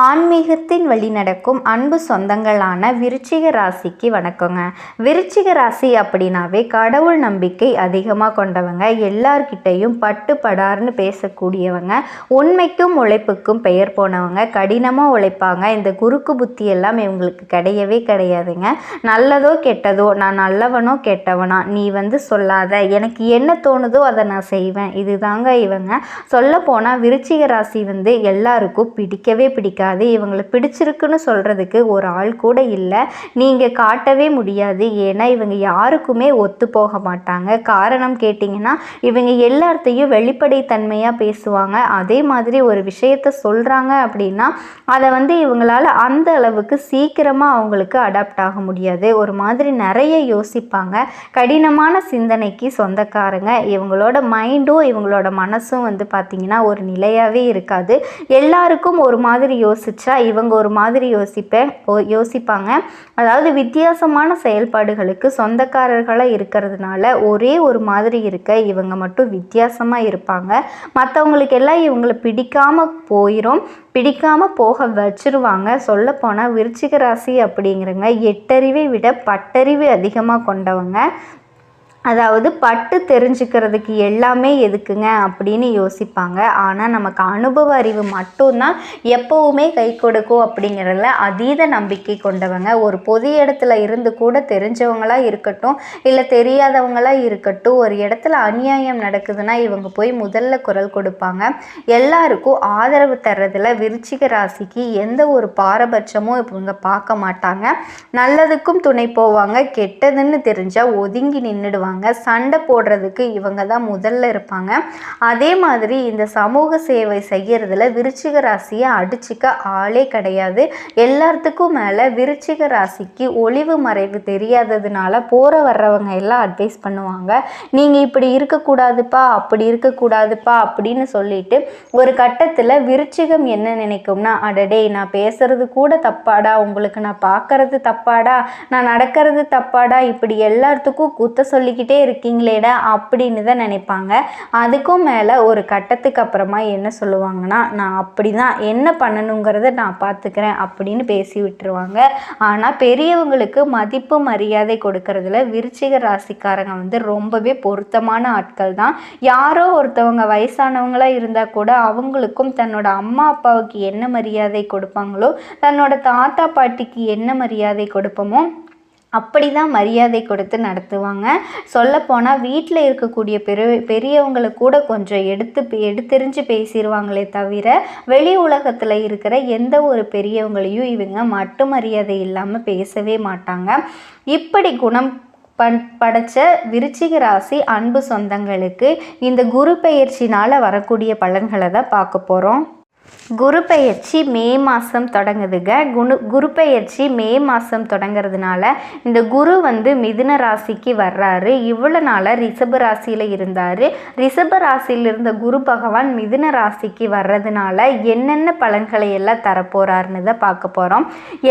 ஆன்மீகத்தின் வழி நடக்கும் அன்பு சொந்தங்களான விருச்சிக ராசிக்கு வணக்கங்க. விருச்சிக ராசி அப்படின்னாவே கடவுள் நம்பிக்கை அதிகமாக கொண்டவங்க எல்லார்கிட்டையும் பட்டு படார்னு பேசக்கூடியவங்க உண்மைக்கும் உழைப்புக்கும் பெயர் போனவங்க கடினமாக உழைப்பாங்க இந்த குறுக்கு புத்தி எல்லாம் இவங்களுக்கு கிடையவே கிடையாதுங்க. நல்லதோ கெட்டதோ நான் நல்லவனோ கெட்டவனா நீ வந்து சொல்லாத எனக்கு என்ன தோணுதோ அதை நான் செய்வேன். இதுதாங்க இவங்க. சொல்ல போனால் விருச்சிக ராசி வந்து எல்லாருக்கும் பிடிக்கவே பிடிக்காது. இவங்களை பிடிச்சிருக்குன்னு சொல்கிறதுக்கு ஒரு ஆள் கூட இல்லை. நீங்கள் காட்டவே முடியாது. ஏன்னா இவங்க யாருக்குமே ஒத்து போக மாட்டாங்க. காரணம் கேட்டிங்கன்னா இவங்க எல்லாத்தையும் வெளிப்படைத்தன்மையாக பேசுவாங்க. அதே மாதிரி ஒரு விஷயத்த சொல்கிறாங்க அப்படின்னா அதை வந்து இவங்களால அந்த அளவுக்கு சீக்கிரமாக அவங்களுக்கு அடாப்ட் ஆக முடியாது. ஒரு மாதிரி நிறைய யோசிப்பாங்க. கடினமான சிந்தனைக்கு சொந்தக்காரங்க. இவங்களோட மைண்டும் இவங்களோட மனசும் வந்து பார்த்திங்கன்னா ஒரு நிலையாகவே இருக்காது. எல்லாருக்கும் ஒரு மாதிரி யோசிச்சா இவங்க ஒரு மாதிரி யோசிப்பேன் ஓ- யோசிப்பாங்க. அதாவது வித்தியாசமான செயல்பாடுகளுக்கு சொந்தக்காரர்களாக இருக்கிறதுனால ஒரே ஒரு மாதிரி இருக்க இவங்க மட்டும் வித்தியாசமாக இருப்பாங்க. மற்றவங்களுக்கு எல்லாம் இவங்களை பிடிக்காம போயிடும் பிடிக்காமல் போக வச்சிருவாங்க. சொல்லப்போனால் விருச்சிக ராசி அப்படிங்கிறவங்க எட்டறிவை விட பட்டறிவு அதிகமாக கொண்டவங்க. அதாவது பட்டு தெரிஞ்சுக்கிறதுக்கு எல்லாமே எதுக்குங்க அப்படின்னு யோசிப்பாங்க. ஆனால் நமக்கு அனுபவ அறிவு மட்டும்தான் எப்போவுமே கை கொடுக்கும் அப்படிங்கிறதுல அதீத நம்பிக்கை கொண்டவங்க. ஒரு பொது இடத்துல இருந்து கூட தெரிஞ்சவங்களாக இருக்கட்டும் இல்லை தெரியாதவங்களா இருக்கட்டும் ஒரு இடத்துல அநியாயம் நடக்குதுன்னா இவங்க போய் முதல்ல குரல் கொடுப்பாங்க. எல்லாருக்கும் ஆதரவு தர்றதில் விருச்சிக ராசிக்கு எந்த ஒரு பாரபட்சமும் இவங்க பார்க்க மாட்டாங்க. நல்லதுக்கும் துணை போவாங்க கெட்டதுன்னு தெரிஞ்சால் ஒதுங்கி நின்றுடுவாங்க சண்டை போடுறதுக்கு இவங்க தான் முதல்ல இருப்பாங்க. அதே மாதிரி இந்த சமூக சேவை செய்கிறதுல விருச்சிக ராசியை அடிச்சுக்க ஆளே கிடையாது. எல்லாத்துக்கும் மேலே விருச்சிக ராசிக்கு ஒளிவு மறைவு தெரியாததுனால போகிற வர்றவங்க எல்லாம் அட்வைஸ் பண்ணுவாங்க. நீங்கள் இப்படி இருக்கக்கூடாதுப்பா அப்படி இருக்கக்கூடாதுப்பா அப்படின்னு சொல்லிட்டு ஒரு கட்டத்தில் விருச்சிகம் என்ன நினைக்கும்னா அடடே நான் பேசுறது கூட தப்பாடா? உங்களுக்கு நான் பார்க்கறது தப்பாடா? நான் நடக்கிறது தப்பாடா? இப்படி எல்லாத்துக்கும் குத்த சொல்லிக்கிட்டே இருக்கீங்களேடா அப்படின்னு தான் நினைப்பாங்க. அதுக்கும் மேலே ஒரு கட்டத்துக்கு அப்புறமா என்ன சொல்லுவாங்கன்னா நான் அப்படி தான் என்ன பண்ணணுங்கிறத நான் பார்த்துக்கிறேன் அப்படின்னு பேசி விட்டுருவாங்க. ஆனால் பெரியவங்களுக்கு மதிப்பு மரியாதை கொடுக்கறதுல விருச்சிக ராசிக்காரங்க வந்து ரொம்பவே பொருத்தமான ஆட்கள் தான். யாரோ ஒருத்தவங்க வயசானவங்களாக இருந்தால் கூட அவங்களுக்கும் தன்னோட அம்மா அப்பாவுக்கு என்ன மரியாதை கொடுப்பாங்களோ தன்னோட தாத்தா பாட்டிக்கு என்ன மரியாதை கொடுப்போமோ அப்படி தான் மரியாதை கொடுத்து நடத்துவாங்க. சொல்லப்போனால் வீட்டில் இருக்கக்கூடிய பெரு பெரியவங்களை கூட கொஞ்சம் எடுத்து எடுத்தெறிஞ்சு பேசிடுவாங்களே தவிர வெளி உலகத்தில் இருக்கிற எந்த ஒரு பெரியவங்களையும் இவங்க மட்டு மரியாதை இல்லாமல் பேசவே மாட்டாங்க. இப்படி குணம் பண் படைச்ச விருச்சிக ராசி அன்பு சொந்தங்களுக்கு இந்த குரு பெயர்ச்சினால் வரக்கூடிய பலன்களை தான் பார்க்க போகிறோம் குரு பெயர்ச்சி மே மாதம் தொடங்குதுங்க. குணு குரு பெயர்ச்சி மே மாதம் தொடங்குறதுனால இந்த குரு வந்து மிதுன ராசிக்கு வர்றாரு. இவ்வளோ நாளாக ரிஷப ராசியில் இருந்தார். ரிஷப ராசியில் இருந்த குரு பகவான் மிதுன ராசிக்கு வர்றதுனால என்னென்ன பலன்களை எல்லாம் தரப்போகிறாருன்னு தான் பார்க்க போகிறோம்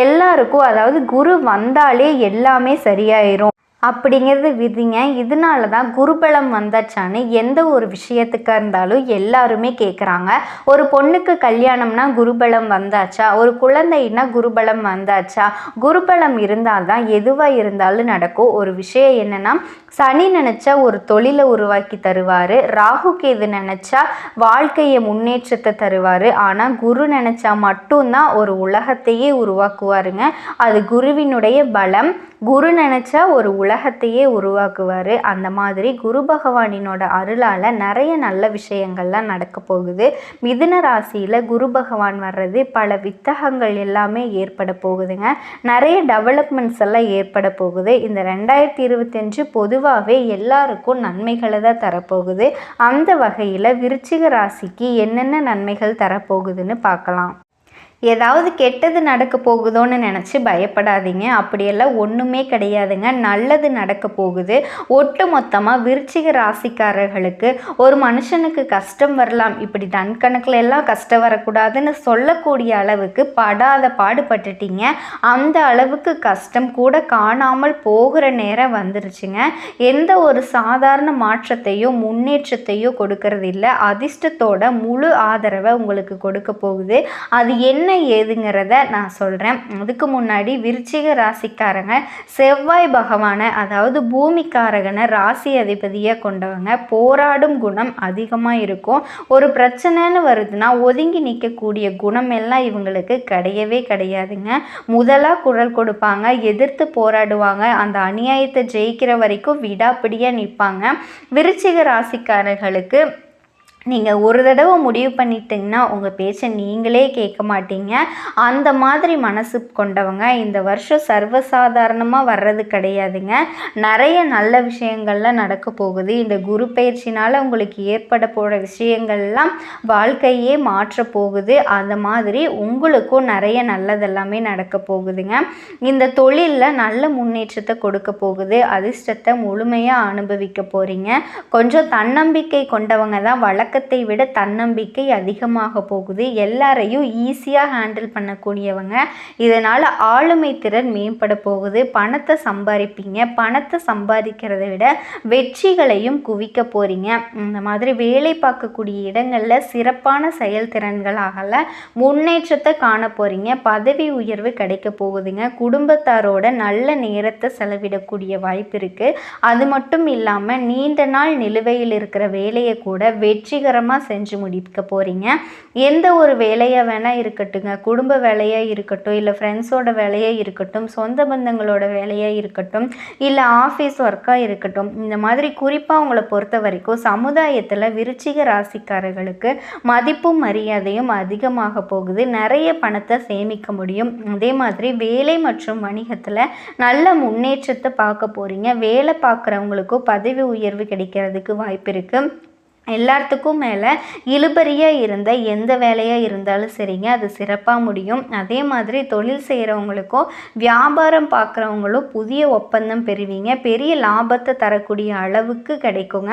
எல்லாருக்கும் அதாவது குரு வந்தாலே எல்லாமே சரியாயிரும். அப்படிங்கிறது விதிங்க. இதனால தான் குருபலம் வந்தாச்சான்னு எந்த ஒரு விஷயத்துக்காக இருந்தாலும் எல்லாருமே கேட்குறாங்க ஒரு பொண்ணுக்கு கல்யாணம்னா குருபலம் வந்தாச்சா? ஒரு குழந்தைன்னா குருபலம் வந்தாச்சா? குருபலம் இருந்தால் தான் எதுவாக இருந்தாலும் நடக்கும். ஒரு விஷயம் என்னென்னா சனி நினச்சா ஒரு தொழிலை உருவாக்கி தருவார். ராகு கேது நினச்சா வாழ்க்கையை முன்னேற்றத்தை தருவார். ஆனால் குரு நினச்சா மட்டும்தான் ஒரு உலகத்தையே உருவாக்குவாருங்க. அது குருவினுடைய பலம். குரு நினச்சா ஒரு உலகத்தையே உருவாக்குவார். அந்த மாதிரி குரு பகவானினோட அருளால் நிறைய நல்ல விஷயங்கள்லாம் நடக்க போகுது. மிதுன ராசியில் குரு பகவான் வர்றது பல வித்தகங்கள் எல்லாமே ஏற்பட போகுதுங்க. நிறைய டெவலப்மெண்ட்ஸ் எல்லாம் ஏற்பட போகுது. இந்த ரெண்டாயிரத்தி இருபத்தஞ்சு பொதுவாகவே எல்லாருக்கும் நன்மைகளை தான் தரப்போகுது அந்த வகையில் விருச்சிக ராசிக்கு என்னென்ன நன்மைகள் தரப்போகுதுன்னு பார்க்கலாம். ஏதாவது கெட்டது நடக்க போகுதோன்னு நினச்சி பயப்படாதீங்க. அப்படியெல்லாம் ஒன்றுமே கிடையாதுங்க. நல்லது நடக்க போகுது. ஒட்டு மொத்தமாக விருச்சிக ராசிக்காரர்களுக்கு ஒரு மனுஷனுக்கு கஷ்டம் வரலாம். இப்படி டன் கணக்கில் எல்லாம் கஷ்டம் வரக்கூடாதுன்னு சொல்லக்கூடிய அளவுக்கு படாத பாடுபட்டுட்டீங்க. அந்த அளவுக்கு கஷ்டம் கூட காணாமல் போகிற நேரம் வந்துருச்சுங்க. எந்த ஒரு சாதாரண மாற்றத்தையோ முன்னேற்றத்தையோ கொடுக்கறது இல்லை அதிர்ஷ்டத்தோட முழு ஆதரவை உங்களுக்கு கொடுக்க போகுது. அது என்ன என்ன ஏதுங்கிறத நான் சொல்கிறேன் அதுக்கு முன்னாடி விருச்சிக ராசிக்காரங்க செவ்வாய் பகவானை அதாவது பூமிக்காரகனை ராசி அதிபதியாக கொண்டவங்க போராடும் குணம் அதிகமாக இருக்கும். ஒரு பிரச்சனைன்னு வருதுன்னா ஒதுங்கி நிற்கக்கூடிய குணம் எல்லாம் இவங்களுக்கு கிடையவே கிடையாதுங்க. முதலாக குரல் கொடுப்பாங்க எதிர்த்து போராடுவாங்க அந்த அநியாயத்தை ஜெயிக்கிற வரைக்கும் விடாப்பிடியாக நிற்பாங்க விருச்சிக ராசிக்காரர்களுக்கு நீங்கள் ஒரு தடவை முடிவு பண்ணிட்டீங்கன்னா உங்கள் பேச்சை நீங்களே கேட்க மாட்டீங்க. அந்த மாதிரி மனசு கொண்டவங்க இந்த வருஷம் சர்வசாதாரணமாக வர்றது கிடையாதுங்க. நிறைய நல்ல விஷயங்கள்லாம் நடக்க போகுது. இந்த குரு பயிற்சினால் உங்களுக்கு ஏற்பட போகிற விஷயங்கள்லாம் வாழ்க்கையே மாற்ற போகுது. அந்த மாதிரி உங்களுக்கும் நிறைய நல்லதெல்லாமே நடக்க போகுதுங்க. இந்த தொழிலில் நல்ல முன்னேற்றத்தை கொடுக்க போகுது. அதிர்ஷ்டத்தை முழுமையாக அனுபவிக்க போகிறீங்க கொஞ்சம் தன்னம்பிக்கை கொண்டவங்க தான் வழக்க வழக்கத்தை விட தன்னம்பிக்கை அதிகமாக போகுது. எல்லாரையும் ஈஸியாக ஹேண்டில் பண்ணக்கூடியவங்க. இதனால் ஆளுமை திறன் மேம்பட போகுது. பணத்தை சம்பாதிப்பீங்க பணத்தை சம்பாதிக்கிறத விட வெற்றிகளையும் குவிக்க போகிறீங்க இந்த மாதிரி வேலை பார்க்கக்கூடிய இடங்களில் சிறப்பான செயல்திறன்களாகல முன்னேற்றத்தை காண போகிறீங்க பதவி உயர்வு கிடைக்க போகுதுங்க. குடும்பத்தாரோட நல்ல நேரத்தை செலவிடக்கூடிய வாய்ப்பு இருக்குது அது மட்டும் இல்லாமல் நீண்ட நாள் நிலுவையில் இருக்கிற வேலையை கூட வெற்றி வெற்றிகரமாக செஞ்சு முடிக்க போகிறீங்க எந்த ஒரு வேலையாக வேணால் இருக்கட்டுங்க குடும்ப வேலையாக இருக்கட்டும் இல்லை ஃப்ரெண்ட்ஸோட வேலையாக இருக்கட்டும் சொந்த பந்தங்களோட வேலையாக இருக்கட்டும் இல்லை ஆஃபீஸ் ஒர்க்காக இருக்கட்டும் இந்த மாதிரி குறிப்பாக உங்களை பொறுத்த வரைக்கும் சமுதாயத்தில் விருச்சிக ராசிக்காரர்களுக்கு மதிப்பும் மரியாதையும் அதிகமாக போகுது. நிறைய பணத்தை சேமிக்க முடியும். அதே மாதிரி வேலை மற்றும் வணிகத்தில் நல்ல முன்னேற்றத்தை பார்க்க போகிறீங்க வேலை பார்க்குறவங்களுக்கும் பதவி உயர்வு கிடைக்கிறதுக்கு வாய்ப்பு இருக்குது எல்லாத்துக்கும் மேலே இழுபறியாக இருந்த எந்த வேலையாக இருந்தாலும் சரிங்க அது சிறப்பாக முடியும். அதே மாதிரி தொழில் செய்கிறவங்களுக்கும் வியாபாரம் பார்க்குறவங்களும் புதிய ஒப்பந்தம் பெறுவீங்க. பெரிய லாபத்தை தரக்கூடிய அளவுக்கு கிடைக்குங்க.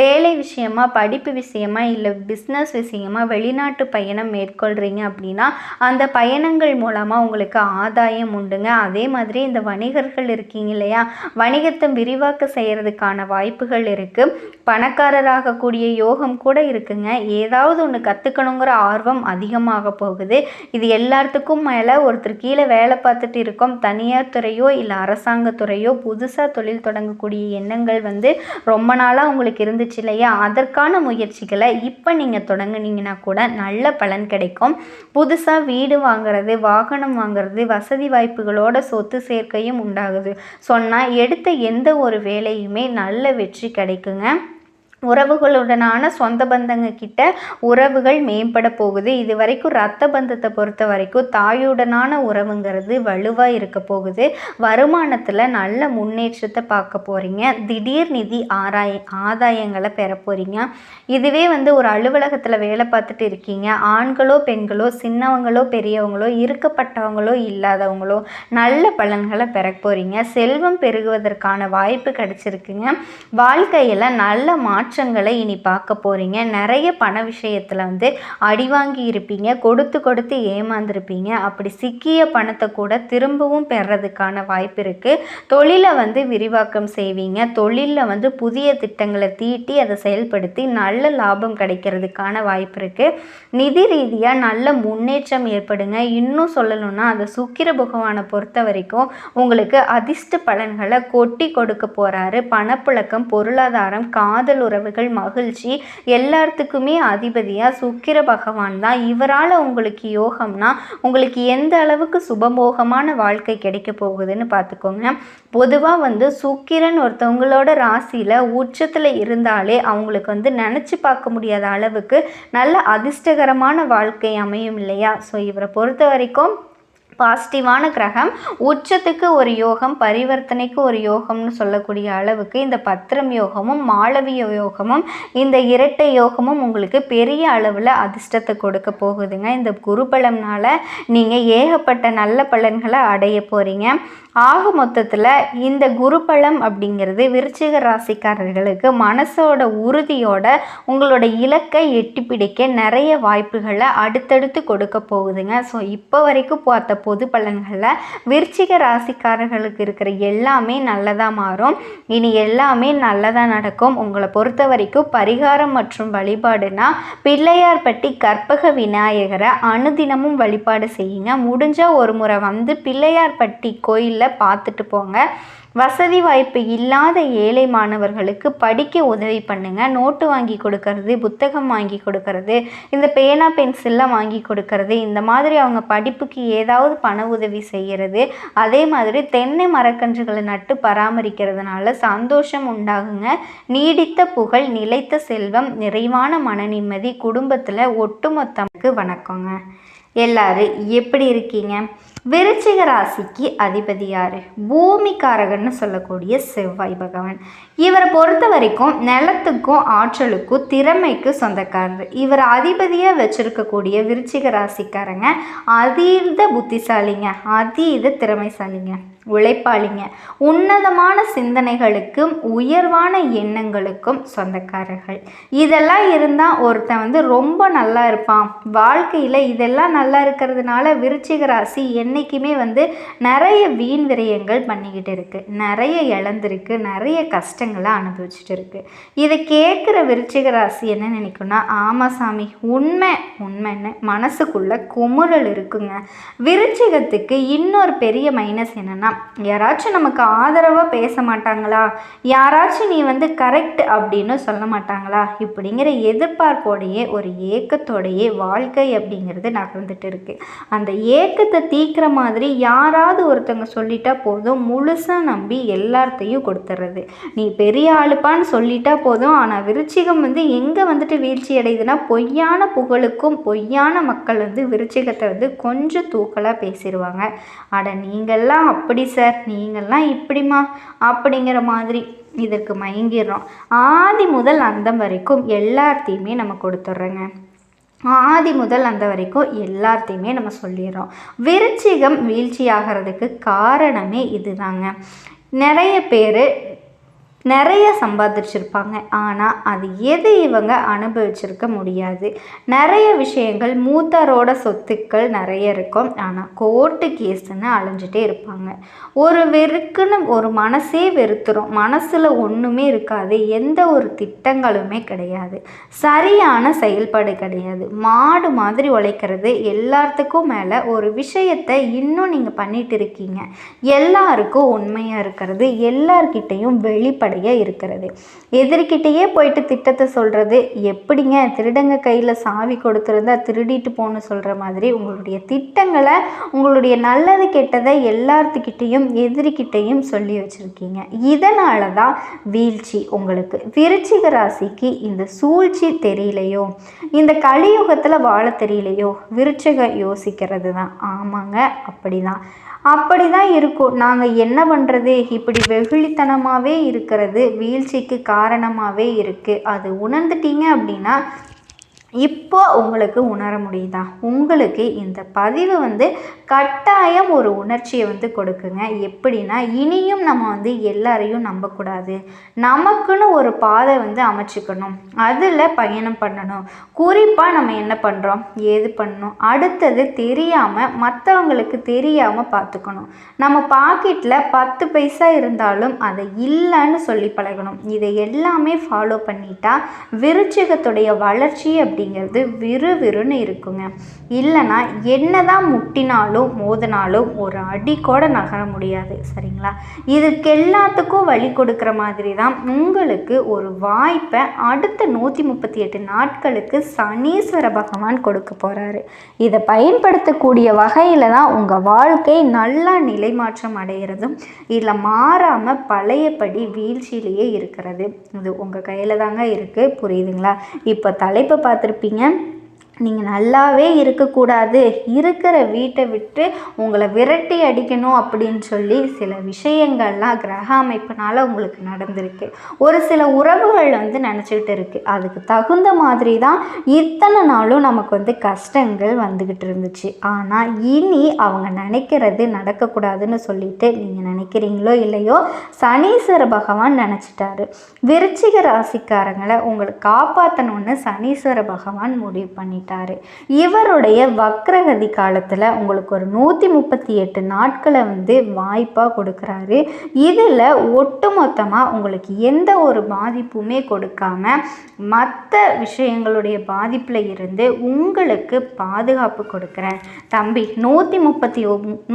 வேலை விஷயமா படிப்பு விஷயமா இல்லை பிஸ்னஸ் விஷயமா வெளிநாட்டு பயணம் மேற்கொள்கிறீங்க அப்படின்னா அந்த பயணங்கள் மூலமாக உங்களுக்கு ஆதாயம் உண்டுங்க. அதே மாதிரி இந்த வணிகர்கள் இருக்கீங்க இல்லையா? வணிகத்தை விரிவாக்க செய்கிறதுக்கான வாய்ப்புகள் இருக்குது பணக்காரராகக்கூடிய யோகம் கூட இருக்குங்க. ஏதாவது ஒன்று கற்றுக்கணுங்கிற ஆர்வம் அதிகமாக போகுது. இது எல்லாத்துக்கும் மேலே ஒருத்தர் கீழே வேலை பார்த்துட்டு இருக்கோம் தனியார் துறையோ இல்லை அரசாங்கத்துறையோ புதுசாக தொழில் தொடங்கக்கூடிய எண்ணங்கள் வந்து ரொம்ப நாளாக உங்களுக்கு இருந்துச்சு இல்லையா? அதற்கான முயற்சிகளை இப்போ நீங்கள் தொடங்குனீங்கன்னா கூட நல்ல பலன் கிடைக்கும். புதுசாக வீடு வாங்குறது வாகனம் வாங்குறது வசதி வாய்ப்புகளோட சொத்து சேர்க்கையும் உண்டாகுது. சொன்னால் எடுத்த எந்த ஒரு வேலையுமே நல்ல வெற்றி கிடைக்குங்க. உறவுகளுடனான சொந்த பந்தங்க கிட்ட உறவுகள் மேம்பட போகுது. இது வரைக்கும் ரத்த பந்தத்தை பொறுத்த வரைக்கும் தாயுடனான உறவுங்கிறது வலுவாக இருக்க போகுது. வருமானத்தில் நல்ல முன்னேற்றத்தை பார்க்க போகிறீங்க திடீர் நிதி ஆராய ஆதாயங்களை பெற போகிறீங்க இதுவே வந்து ஒரு அலுவலகத்தில் வேலை பார்த்துட்டு இருக்கீங்க. ஆண்களோ பெண்களோ சின்னவங்களோ பெரியவங்களோ இருக்கப்பட்டவங்களோ இல்லாதவங்களோ நல்ல பலன்களை பெற போகிறீங்க செல்வம் பெருகுவதற்கான வாய்ப்பு கிடச்சிருக்குங்க. வாழ்க்கையில் நல்ல மாற்றம் மாற்றங்களை இனி பார்க்க போகிறீங்க நிறைய பண விஷயத்தில் வந்து அடி வாங்கி இருப்பீங்க. கொடுத்து கொடுத்து ஏமாந்துருப்பீங்க. அப்படி சிக்கிய பணத்தை கூட திரும்பவும் பெறதுக்கான வாய்ப்பு இருக்குது தொழிலை வந்து விரிவாக்கம் செய்வீங்க. தொழிலில் வந்து புதிய திட்டங்களை தீட்டி அதை செயல்படுத்தி நல்ல லாபம் கிடைக்கிறதுக்கான வாய்ப்பு இருக்குது நிதி ரீதியாக நல்ல முன்னேற்றம் ஏற்படுங்க. இன்னும் சொல்லணும்னா அந்த சுக்கிர பகவானை பொறுத்த வரைக்கும் உங்களுக்கு அதிர்ஷ்ட பலன்களை கொட்டி கொடுக்க போகிறாரு பணப்புழக்கம் பொருளாதாரம் காதல் உறவு உறவுகள் மகிழ்ச்சி எல்லாத்துக்குமே அதிபதியாக சுக்கிர பகவான் தான். இவரால் உங்களுக்கு யோகம்னா உங்களுக்கு எந்த அளவுக்கு சுபமோகமான வாழ்க்கை கிடைக்க போகுதுன்னு பார்த்துக்கோங்க. பொதுவாக வந்து சுக்கிரன் ஒருத்தவங்களோட ராசியில் உச்சத்தில் இருந்தாலே அவங்களுக்கு வந்து நினச்சி பார்க்க முடியாத அளவுக்கு நல்ல அதிர்ஷ்டகரமான வாழ்க்கை அமையும் இல்லையா? ஸோ இவரை பொறுத்த வரைக்கும் பாசிட்டிவான கிரகம் உச்சத்துக்கு ஒரு யோகம் பரிவர்த்தனைக்கு ஒரு யோகம்னு சொல்லக்கூடிய அளவுக்கு இந்த பத்திரம் யோகமும் மாளவிய யோகமும் இந்த இரட்டை யோகமும் உங்களுக்கு பெரிய அளவில் அதிர்ஷ்டத்தை கொடுக்க போகுதுங்க. இந்த குருபலம்னால் நீங்கள் ஏகப்பட்ட நல்ல பலன்களை அடைய போகிறீங்க ஆக மொத்தத்தில் இந்த குருபலம் அப்படிங்கிறது விருச்சிக ராசிக்காரர்களுக்கு மனசோட உறுதியோட உங்களோட இலக்கை எட்டி பிடிக்க நிறைய வாய்ப்புகளை அடுத்தடுத்து கொடுக்க போகுதுங்க. ஸோ இப்போ வரைக்கும் பார்த்த பொது பலன்களில் விருச்சிக ராசிக்காரர்களுக்கு இருக்கிற எல்லாமே நல்லதாக மாறும். இனி எல்லாமே நல்லதாக நடக்கும். உங்களை பொறுத்த வரைக்கும் பரிகாரம் மற்றும் வழிபாடுனா பிள்ளையார்பட்டி கற்பக விநாயகரை அனுதினமும் வழிபாடு செய்யுங்க. முடிஞ்சால் ஒரு முறை வந்து பிள்ளையார்பட்டி கோயிலில் பார்த்துட்டு போங்க. வசதி வாய்ப்பு இல்லாத ஏழை மாணவர்களுக்கு படிக்க உதவி பண்ணுங்க. நோட்டு வாங்கி கொடுக்கறது புத்தகம் வாங்கி கொடுக்கறது இந்த பேனா பென்சில்லாம் வாங்கி கொடுக்கறது இந்த மாதிரி அவங்க படிப்புக்கு ஏதாவது பண உதவி செய்கிறது அதே மாதிரி தென்னை மரக்கன்றுகளை நட்டு பராமரிக்கிறதுனால சந்தோஷம் உண்டாகுங்க. நீடித்த புகழ் நிலைத்த செல்வம் நிறைவான மன நிம்மதி குடும்பத்தில் ஒட்டுமொத்தமுக்கு வணக்கங்க. எல்லாரும் எப்படி இருக்கீங்க? விருச்சிக ராசிக்கு அதிபதி யார்? பூமிக்காரகன்னு சொல்லக்கூடிய செவ்வாய் பகவான். இவரை பொறுத்த வரைக்கும் நிலத்துக்கும் ஆற்றலுக்கும் திறமைக்கு சொந்தக்காரர். இவர் அதிபதியாக வச்சுருக்கக்கூடிய விருச்சிக ராசிக்காரங்க அதீத புத்திசாலிங்க அதீத திறமைசாலிங்க. உழைப்பாளிங்க. உன்னதமான சிந்தனைகளுக்கும் உயர்வான எண்ணங்களுக்கும் சொந்தக்காரர்கள். இதெல்லாம் இருந்தால் ஒருத்தன் வந்து ரொம்ப நல்லா இருப்பான். வாழ்க்கையில் இதெல்லாம் நல்லா இருக்கிறதுனால விருச்சிக ராசி என்றைக்குமே வந்து நிறைய வீண் விரயங்கள் பண்ணிக்கிட்டு இருக்குது நிறைய இழந்திருக்கு. நிறைய கஷ்டங்களை அனுபவிச்சுட்டு இருக்குது இதை கேட்குற விருச்சிக ராசி என்ன நினைக்கும்னா ஆமாம் சாமி உண்மை உண்மைன்னு மனசுக்குள்ளே குமுறல் இருக்குங்க. விருச்சிகத்துக்கு இன்னொரு பெரிய மைனஸ் என்னன்னா யாராச்சும் நமக்கு ஆதரவாக பேச மாட்டாங்களா? யாராச்சும் நீ வந்து கரெக்ட் அப்படின்னு சொல்ல மாட்டாங்களா? இப்படிங்கிற எதிர்பார்ப்போடையே ஒரு ஏக்கத்தோடையே வாழ்க்கை அப்படிங்கிறது நகர்ந்துட்டு இருக்கு. அந்த ஏக்கத்தை தீக்கிற மாதிரி யாராவது ஒருத்தவங்க சொல்லிட்டா போதும் முழுசாக நம்பி எல்லாத்தையும் கொடுத்துட்றது நீ பெரிய ஆளுப்பான்னு சொல்லிட்டா போதும் ஆனால் விருச்சிகம் வந்து எங்கே வந்துட்டு வீழ்ச்சி அடையுதுன்னா பொய்யான புகழுக்கும் பொய்யான மக்கள் வந்து விருச்சிகத்தை வந்து கொஞ்சம் தூக்கலாக பேசிடுவாங்க அட நீங்கள்லாம் அப்படி சார் நீங்கள்லாம் இப்படிமா அப்படிங்கிற மாதிரி இதற்கு மயங்கிடுறோம். ஆதி முதல் அந்தம் வரைக்கும் எல்லாத்தையுமே நம்ம கொடுத்துட்றோங்க. ஆதி முதல் அந்த வரைக்கும் எல்லாத்தையுமே நம்ம சொல்லிடுறோம். விருச்சிகம் வீழ்ச்சி ஆகிறதுக்கு காரணமே இதுதாங்க. நிறைய பேர் நிறைய சம்பாதிச்சிருப்பாங்க. ஆனால் அது எது இவங்க அனுபவிச்சிருக்க முடியாது. நிறைய விஷயங்கள் மூத்தாரோட சொத்துக்கள் நிறைய இருக்கும். ஆனால் கோர்ட்டு கேஸுன்னு அலைஞ்சிட்டே இருப்பாங்க. ஒரு வெறுக்குன்னு ஒரு மனசே வெறுத்துரும். மனசில் ஒன்றுமே இருக்காது. எந்த ஒரு திட்டங்களுமே கிடையாது. சரியான செயல்பாடு கிடையாது. மாடு மாதிரி உழைக்கிறது எல்லாத்துக்கும் மேலே ஒரு விஷயத்தை இன்னும் நீங்கள் பண்ணிட்டு இருக்கீங்க. எல்லாருக்கும் உண்மையாக இருக்கிறது. எல்லார்கிட்டையும் வெளிப்பட நிறைய இருக்கிறது. எதிர்கிட்டேயே போயிட்டு திட்டத்தை சொல்கிறது எப்படிங்க? திருடங்க கையில் சாவி கொடுத்துருந்தா திருடிட்டு போன்னு சொல்கிற மாதிரி உங்களுடைய திட்டங்களை உங்களுடைய நல்லது கெட்டதை எல்லாத்துக்கிட்டேயும் எதிரிக்கிட்டையும் சொல்லி வச்சுருக்கீங்க. இதனால தான் வீழ்ச்சி உங்களுக்கு. விருச்சிக ராசிக்கு இந்த சூழ்ச்சி தெரியலையோ? இந்த கலியுகத்தில் வாழ தெரியலையோ? விருச்சிக யோசிக்கிறது தான் ஆமாங்க அப்படி தான் அப்படி தான் இருக்கும். நாங்கள் என்ன பண்ணுறது இப்படி வெகுளித்தனமாகவே இருக்கிறது வீழ்ச்சிக்கு காரணமாகவே இருக்குது அது உணர்ந்துட்டீங்க அப்படின்னா இப்போ உங்களுக்கு உணர முடியுதா? உங்களுக்கு இந்த பதிவு வந்து கட்டாயம் ஒரு உணர்ச்சியை வந்து கொடுக்குங்க. எப்படின்னா இனியும் நம்ம வந்து எல்லாரையும் நம்பக்கூடாது. நமக்குன்னு ஒரு பாதை வந்து அமைச்சுக்கணும். அதில் பயணம் பண்ணணும். குறிப்பாக நம்ம என்ன பண்ணுறோம் ஏது பண்ணணும்? அடுத்தது தெரியாமல் மற்றவங்களுக்கு தெரியாமல் பார்த்துக்கணும். நம்ம பாக்கெட்டில் பத்து பைசா இருந்தாலும் அதை இல்லைன்னு சொல்லி பழகணும். இதை எல்லாமே ஃபாலோ பண்ணிட்டா விருச்சிகத்துடைய வளர்ச்சி அப்படிங்கிறது விறுவிறுன்னு இருக்குங்க. இல்லைன்னா என்னதான் முட்டினாலும் மோதினாலும் ஒரு அடி கூட நகர முடியாது சரிங்களா? இதுக்கு எல்லாத்துக்கும் வழி கொடுக்குற மாதிரி தான் உங்களுக்கு ஒரு வாய்ப்பை அடுத்த நூற்றி முப்பத்தி எட்டு நாட்களுக்கு சனீஸ்வர பகவான் கொடுக்க போகிறாரு இதை பயன்படுத்தக்கூடிய வகையில் தான் உங்கள் வாழ்க்கை நல்லா நிலைமாற்றம் அடைகிறதும் இதில் மாறாமல் பழையபடி வீழ்ச்சியிலேயே இருக்கிறது. இது உங்கள் கையில் தாங்க இருக்குது புரியுதுங்களா? இப்போ தலைப்பை பார்த்து பார்த்துருப்பீங்க. நீங்கள் நல்லாவே இருக்கக்கூடாது. இருக்கிற வீட்டை விட்டு உங்களை விரட்டி அடிக்கணும் அப்படின்னு சொல்லி சில விஷயங்கள்லாம் கிரக அமைப்பினால் உங்களுக்கு நடந்திருக்கு. ஒரு சில உறவுகள் வந்து நினச்சிக்கிட்டு இருக்குது அதுக்கு தகுந்த மாதிரி தான் இத்தனை நாளும் நமக்கு வந்து கஷ்டங்கள் வந்துக்கிட்டு இருந்துச்சு. ஆனால் இனி அவங்க நினைக்கிறது நடக்கக்கூடாதுன்னு சொல்லிட்டு நீங்கள் நினைக்கிறீங்களோ இல்லையோ சனீஸ்வர பகவான் நினச்சிட்டாரு. விருச்சிக ராசிக்காரங்களை உங்களை காப்பாற்றணும்னு சனீஸ்வர பகவான் முடிவு பண்ணி மாறிட்டார் இவருடைய வக்ரகதி காலத்தில் உங்களுக்கு ஒரு நூற்றி முப்பத்தி எட்டு நாட்களை வந்து வாய்ப்பாக கொடுக்குறாரு. இதில் ஒட்டுமொத்தமாக உங்களுக்கு எந்த ஒரு பாதிப்புமே கொடுக்காம மற்ற விஷயங்களுடைய பாதிப்பில் இருந்து உங்களுக்கு பாதுகாப்பு கொடுக்குறேன். தம்பி நூற்றி முப்பத்தி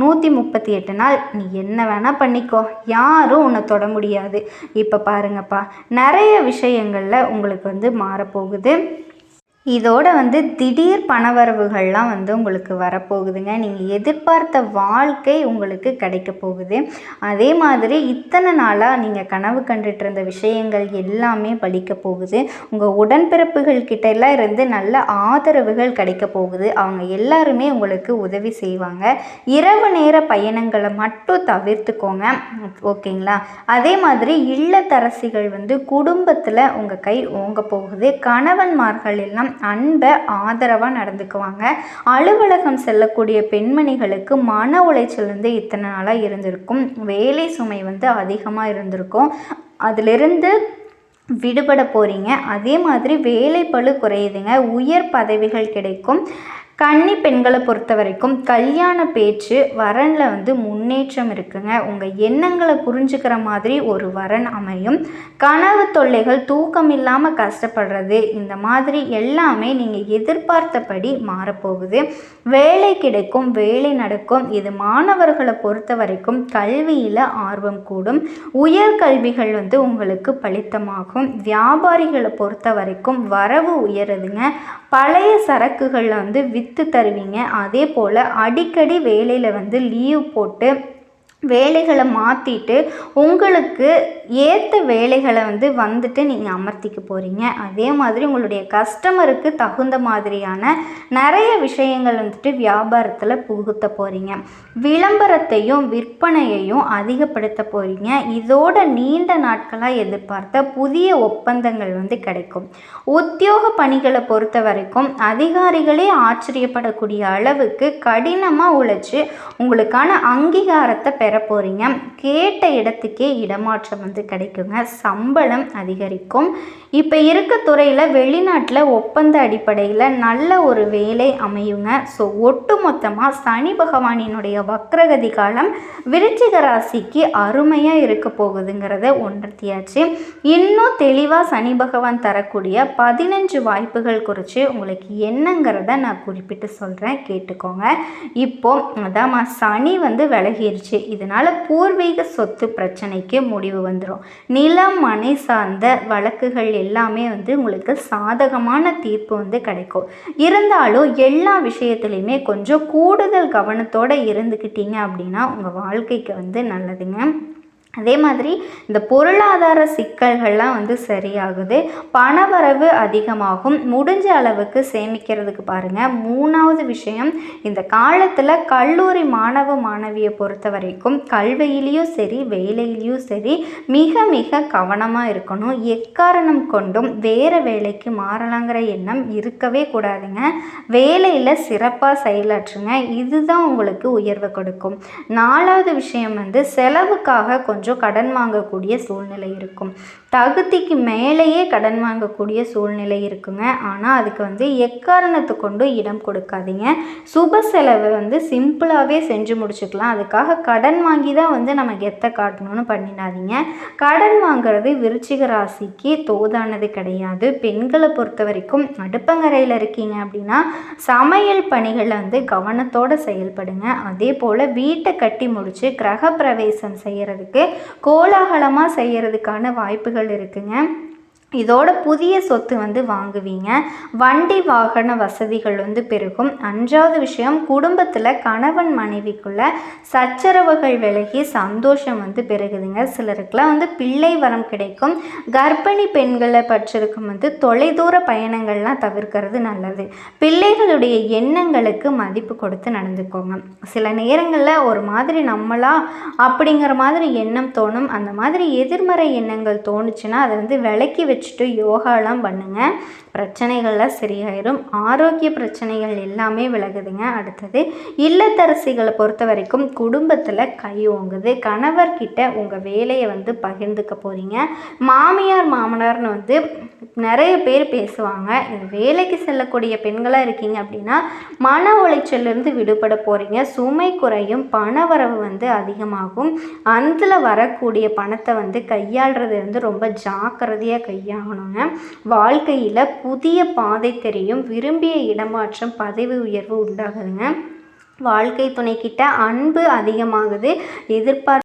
நூற்றி முப்பத்தி எட்டு நாள் நீ என்ன வேணால் பண்ணிக்கோ. யாரும் உன்னை தொட முடியாது. இப்போ பாருங்கப்பா நிறைய விஷயங்களில் உங்களுக்கு வந்து மாறப்போகுது. இதோட வந்து திடீர் பணவரவுகள்லாம் வந்து உங்களுக்கு வரப்போகுதுங்க. நீங்கள் எதிர்பார்த்த வாழ்க்கை உங்களுக்கு கிடைக்க போகுது. அதே மாதிரி இத்தனை நாளாக நீங்கள் கனவு கண்டுட்டு இருந்த விஷயங்கள் எல்லாமே பலிக்க போகுது. உங்கள் உடன்பிறப்புகள் கிட்டெல்லாம் இருந்து நல்ல ஆதரவுகள் கிடைக்க போகுது. அவங்க எல்லாருமே உங்களுக்கு உதவி செய்வாங்க. இரவு நேர பயணங்களை மட்டும் தவிர்த்துக்கோங்க. ஓகேங்களா? அதே மாதிரி இல்லத்தரசிகள் வந்து குடும்பத்தில் உங்கள் கை ஓங்க போகுது. கணவன்மார்கள் எல்லாம் அன்பை ஆதரவாக நடந்துக்குவாங்க. அலுவலகம் செல்லக்கூடிய பெண்மணிகளுக்கு மன உளைச்சல் வந்து இத்தனை நாளாக இருந்திருக்கும். வேலை சுமை வந்து அதிகமாக இருந்திருக்கும். அதிலிருந்து விடுபட போகிறீங்க அதே மாதிரி வேலை பழு குறையுதுங்க. உயர் பதவிகள் கிடைக்கும். கன்னி பெண்களை பொறுத்த வரைக்கும் கல்யாண பேச்சு வரனில் வந்து முன்னேற்றம் இருக்குங்க. உங்கள் எண்ணங்களை புரிஞ்சுக்கிற மாதிரி ஒரு வரன் அமையும். கனவு தொல்லைகள் தூக்கம் இல்லாமல் கஷ்டப்படுறது இந்த மாதிரி எல்லாமே நீங்கள் எதிர்பார்த்தபடி மாறப்போகுது. வேலை கிடைக்கும் வேலை நடக்கும். இது மாணவர்களை பொறுத்த வரைக்கும் கல்வியில் ஆர்வம் கூடும். உயர்கல்விகள் வந்து உங்களுக்கு பலித்தமாகும். வியாபாரிகளை பொறுத்த வரைக்கும் வரவு உயருதுங்க. பழைய சரக்குகளில் வந்து வித் விற்று தருவீங்க. அதே போல் அடிக்கடி வேலையில் வந்து லீவ் போட்டு வேலைகளை மாற்றிட்டு உங்களுக்கு ஏற்ற வேலைகளை வந்து வந்துட்டு நீங்கள் அமர்த்திக்க போகிறீங்க அதே மாதிரி உங்களுடைய கஸ்டமருக்கு தகுந்த மாதிரியான நிறைய விஷயங்கள் வந்துட்டு வியாபாரத்தில் புகுத்த போகிறீங்க விளம்பரத்தையும் விற்பனையையும் அதிகப்படுத்த போகிறீங்க இதோட நீண்ட நாட்களாக எதிர்பார்த்த புதிய ஒப்பந்தங்கள் வந்து கிடைக்கும். உத்தியோக பணிகளை பொறுத்த வரைக்கும் அதிகாரிகளே ஆச்சரியப்படக்கூடிய அளவுக்கு கடினமாக உழைச்சி உங்களுக்கான அங்கீகாரத்தை பெற போகிறீங்க கேட்ட இடத்துக்கே இடமாற்றம் வந்து கிடைக்குங்க. சம்பளம் அதிகரிக்கும். இப்போ இருக்க துறையில் வெளிநாட்டில் ஒப்பந்த அடிப்படையில் நல்ல ஒரு வேலை அமையுங்க. ஸோ ஒட்டு மொத்தமாக சனி பகவானினுடைய வக்ரகதி காலம் விருச்சிக ராசிக்கு அருமையாக இருக்க போகுதுங்கிறத உணர்த்தியாச்சு இன்னும் தெளிவாக சனி பகவான் தரக்கூடிய பதினஞ்சு வாய்ப்புகள் குறித்து உங்களுக்கு என்னங்கிறத நான் குறிப்பிட்டு சொல்கிறேன் கேட்டுக்கோங்க. இப்போ அதாம்மா சனி வந்து விலகிருச்சு. இதனால் பூர்வீக சொத்து பிரச்சனைக்கு முடிவு வந்து வந்துடும் நிலம் மனை சார்ந்த வழக்குகள் எல்லாமே வந்து உங்களுக்கு சாதகமான தீர்ப்பு வந்து கிடைக்கும். இருந்தாலும் எல்லா விஷயத்துலையுமே கொஞ்சம் கூடுதல் கவனத்தோடு இருந்துக்கிட்டீங்க அப்படின்னா உங்கள் வாழ்க்கைக்கு வந்து நல்லதுங்க. அதே மாதிரி இந்த பொருளாதார சிக்கல்கள்லாம் வந்து சரியாகுது. பணவரவு அதிகமாகும். முடிஞ்ச அளவுக்கு சேமிக்கிறதுக்கு பாருங்கள் மூணாவது விஷயம் இந்த காலத்தில் கல்லூரி மாணவ மாணவியை பொறுத்த வரைக்கும் கல்வியிலையும் சரி வேலையிலையும் சரி மிக மிக கவனமாக இருக்கணும். எக்காரணம் கொண்டும் வேறு வேலைக்கு மாறலாங்கிற எண்ணம் இருக்கவே கூடாதுங்க. வேலையில் சிறப்பாக செயலாற்றுங்க. இதுதான் உங்களுக்கு உயர்வு கொடுக்கும். நாலாவது விஷயம் வந்து செலவுக்காக கொஞ்சம் கொஞ்சம் கடன் வாங்கக்கூடிய சூழ்நிலை இருக்கும். தகுதிக்கு மேலேயே கடன் வாங்கக்கூடிய சூழ்நிலை இருக்குங்க. ஆனால் அதுக்கு வந்து எக்காரணத்தை கொண்டு இடம் கொடுக்காதீங்க. சுப செலவை வந்து சிம்பிளாகவே செஞ்சு முடிச்சுக்கலாம். அதுக்காக கடன் வாங்கி தான் வந்து நம்ம கெத்த காட்டணும்னு பண்ணிடாதீங்க. கடன் வாங்குறது விருச்சிக ராசிக்கு தோதானது கிடையாது. பெண்களை பொறுத்த வரைக்கும் அடுப்பங்கரையில் இருக்கீங்க அப்படின்னா சமையல் பணிகளை வந்து கவனத்தோடு செயல்படுங்க. அதே போல் வீட்டை கட்டி முடித்து கிரக பிரவேசம் செய்கிறதுக்கு கோலாகலமாக செய்கிறதுக்கான வாய்ப்புகள் இருக்குங்க. இதோட புதிய சொத்து வந்து வாங்குவீங்க. வண்டி வாகன வசதிகள் வந்து பெருகும். அஞ்சாவது விஷயம் குடும்பத்தில் கணவன் மனைவிக்குள்ள சச்சரவுகள் விலகி சந்தோஷம் வந்து பெருகுதுங்க. சிலருக்குலாம் வந்து பிள்ளை வரம் கிடைக்கும். கர்ப்பிணி பெண்களை பற்றிருக்கும் வந்து தொலைதூர பயணங்கள்லாம் தவிர்க்கிறது நல்லது. பிள்ளைகளுடைய எண்ணங்களுக்கு மதிப்பு கொடுத்து நடந்துக்கோங்க. சில நேரங்களில் ஒரு மாதிரி நம்மளா அப்படிங்கிற மாதிரி எண்ணம் தோணும். அந்த மாதிரி எதிர்மறை எண்ணங்கள் தோணுச்சுன்னா அதை வந்து விலக்கி வச்சு வச்சுட்டு யோகாலாம் பண்ணுங்கள் பிரச்சனைகள்லாம் சரியாயிடும் ஆரோக்கிய பிரச்சனைகள் எல்லாமே விலகுதுங்க. அடுத்தது இல்லத்தரசிகளை பொறுத்த வரைக்கும் குடும்பத்தில் கை ஓங்குது. கணவர்கிட்ட உங்கள் வேலையை வந்து பகிர்ந்துக்க போகிறீங்க மாமியார் மாமனார்னு வந்து நிறைய பேர் பேசுவாங்க. வேலைக்கு செல்லக்கூடிய பெண்களாக இருக்கீங்க அப்படின்னா மன உளைச்சலிருந்து விடுபட போகிறீங்க சுமை குறையும் பணவரவு வந்து அதிகமாகும். அதில் வரக்கூடிய பணத்தை வந்து கையாளுறது வந்து ரொம்ப ஜாக்கிரதையாக கையாளணுங்க வாழ்க்கையில் புதிய பாதை தெரியும். விரும்பிய இடமாற்றம் பதவி உயர்வு உண்டாகுதுங்க. வாழ்க்கை துணைக்கிட்ட அன்பு அதிகமாகுது. எதிர்பார்ப்பு